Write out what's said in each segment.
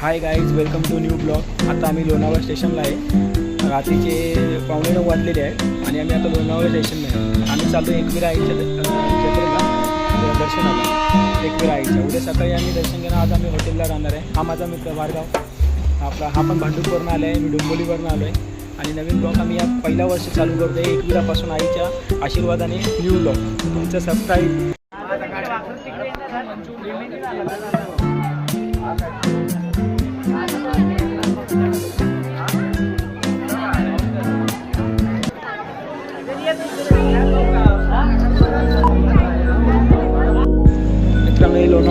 Hi guys welcome to new blog आता आम्ही लोणावळा स्टेशनला आहे. रात्रीचे पावणे नऊ वाजलेले आहे आणि आम्ही आता लोणावळा स्टेशनला आहे. आम्ही चालतो एकविरा आईच्या क्षेत्राला दर्शनाला. एकविरा आईच्या. उद्या सकाळी आम्ही दर्शन घेणार. आज आम्ही हॉटेलला राहणार आहे. हा माझा मित्र वारगाव. आपला हा पण भांडूपवरून आला आहे मी डोंबोलीवरून आलो आहे आणि नवीन ब्लॉग आम्ही या पहिल्या वर्ष चालू करतो आहे एकविरापासून आईच्या आशीर्वादाने न्यू ब्लॉग तुमचं सबस्क्राईब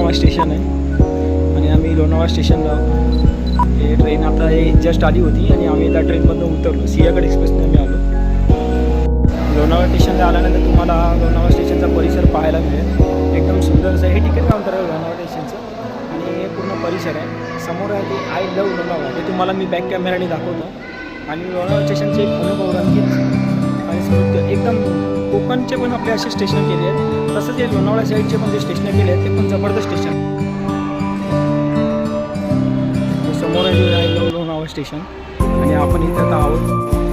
लोणावळा स्टेशन आहे. आणि आम्ही लोणावळा स्टेशनला हे ट्रेन आता हे जस्ट आली होती आणि आम्ही त्या ट्रेनमधून उतरलो. सिंहगड एक्सप्रेसने आम्ही आलो. लोणावळा स्टेशनला आल्यानंतर तुम्हाला लोणावळा स्टेशनचा परिसर पाहायला मिळेल. एकदम सुंदर असं हे तिकीट काउंटर आहे लोणावळा स्टेशनचं आणि हे पूर्ण परिसर आहे. समोर आहे ते आय लव लोणावळा. ते तुम्हाला मी बॅक कॅमेराने दाखवतो. आणि लोणावळा स्टेशनचे एक अनुभव रंगीत आणि स्मृत्य एकदम कोकणचे पण आपले असे स्टेशन केले आहेत. तसंच हे लोणावळा साईडचे पण जे स्टेशन केले आहेत ते पण जबरदस्त स्टेशन. आणि आपण इथे आता आहोत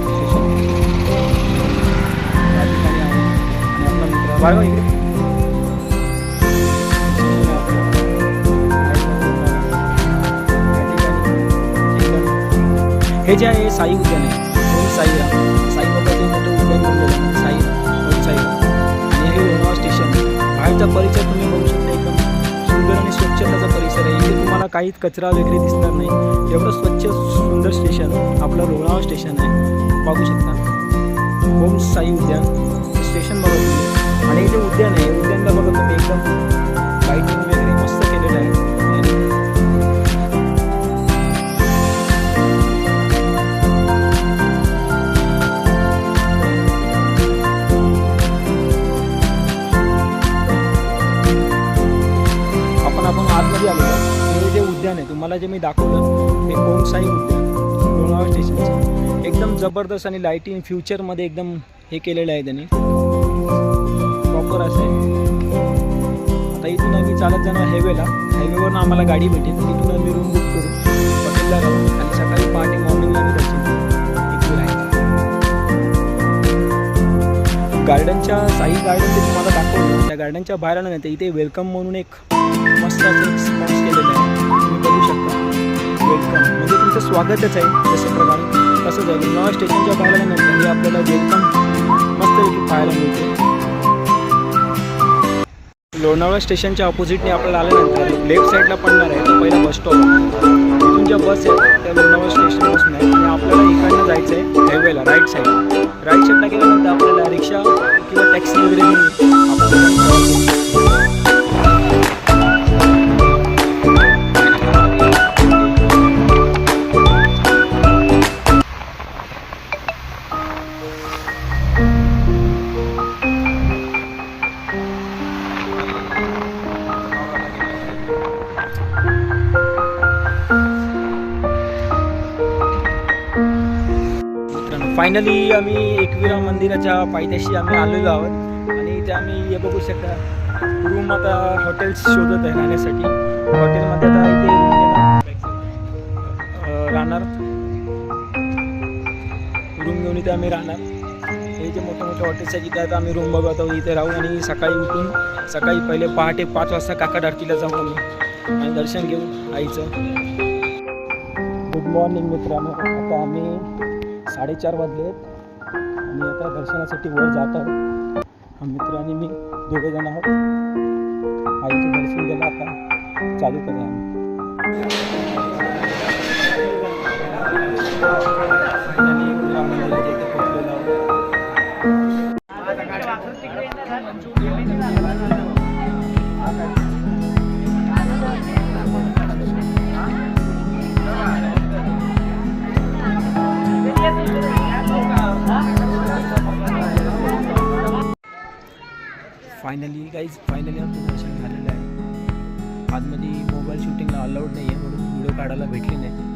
स्टेशन. या ठिकाणी आहोत. आणि आपला मित्र बाळगा इकडे. हे जे आहे साई उद्यान आहे. ओम साईराम साईबाबाचे मोठे उद्यान म्हणलं जातं साईराम ओम साईराम आणि हे लोणावळा स्टेशन बाहेरचा परिचय तुम्ही बघू शकता एकदम सुंदर आणि स्वच्छ त्याचा तुम्हाला काहीच कचरा वगैरे दिसणार नाही. एवढं स्वच्छ सुंदर स्टेशन आपलं लोणावळा स्टेशन आहे. बघू शकता. ओम साई उद्यान. स्टेशन बघा तुम्ही. आणि हे जे उद्यान आहे तुम्हाला जे मी दाखवलं ते कोमसाई उद्यान लोणावळा स्टेशनचं. एकदम जबरदस्त आणि लाईटिंग फ्युचरमध्ये एकदम हे केलेलं आहे त्यांनी. प्रॉपर असं आहे. आता इथून आम्ही चालत जाणार हायवेला हायवेवरून आम्हाला गाडी भेटेल. तिथून आम्ही रूम बुक करू. हॉटेलला राहू आणि सकाळी पहाटे मॉर्निंगला आम्ही दर्शन गार्डनच्या साई गार्डन जे तुम्हाला दाखवलं. त्या गार्डनच्या बाहेर आल्यानंतर इथे वेलकम म्हणून एक मस्त असं एक केलेलं आहे. तुम्ही बघू शकता. वेलकम म्हणजे तुमचं स्वागतच आहे. जसं प्रकारे तसंच आहे लोणावळा स्टेशनच्या बाहेर आल्यानंतर हे आपल्याला वेलकम मस्तपैकी पाहायला मिळते. लोणावळा स्टेशनच्या ऑपोजिटने आपल्याला आल्यानंतर लेफ्ट साईडला पडणार आहे. तो पहिला बस स्टॉप तिथून ज्या बस आहेत त्या लोणावळा स्टेशनपासून आहे. आणि आपल्याला इकडनं जायचं आहे हायवेला राईट साईड राईट साईडला गेल्यानंतर आपल्याला रिक्षा किंवा टॅक्सी वगैरे आपण फायनली आम्ही एकविरा मंदिराच्या पायथ्याशी आम्ही आलेलो आहोत. आणि इथे आम्ही हे बघू शकता रूम आता हॉटेल्स शोधत आहे राहण्यासाठी हॉटेलमध्ये आता इथे राहणार. रूम घेऊन इथे आम्ही राहणार. हे जे मोठे मोठे हॉटेल्स आहेत इथे आता आम्ही रूम बघत आहोत इथे राहू आणि सकाळी उठून सकाळी पहिले पहाटे पाच वाजता काकड आरतीला जाऊ आम्ही. आणि दर्शन घेऊ आईचं. गुड मॉर्निंग मित्रांनो. आता आम्ही साडेचार वाजले आहेत. आणि आता दर्शनासाठी वर जात आहोत. हा मित्र आणि मी दोघे जण आहोत. आईचं दर्शन गेलं आता चालू करूया आम्ही. फायनली काहीच फायनली आमचं दर्शन झालेलं आहे. आतमध्ये मोबाईल शूटिंगला अलाउड नाही आहे म्हणून व्हिडिओ काढायला भेटले नाही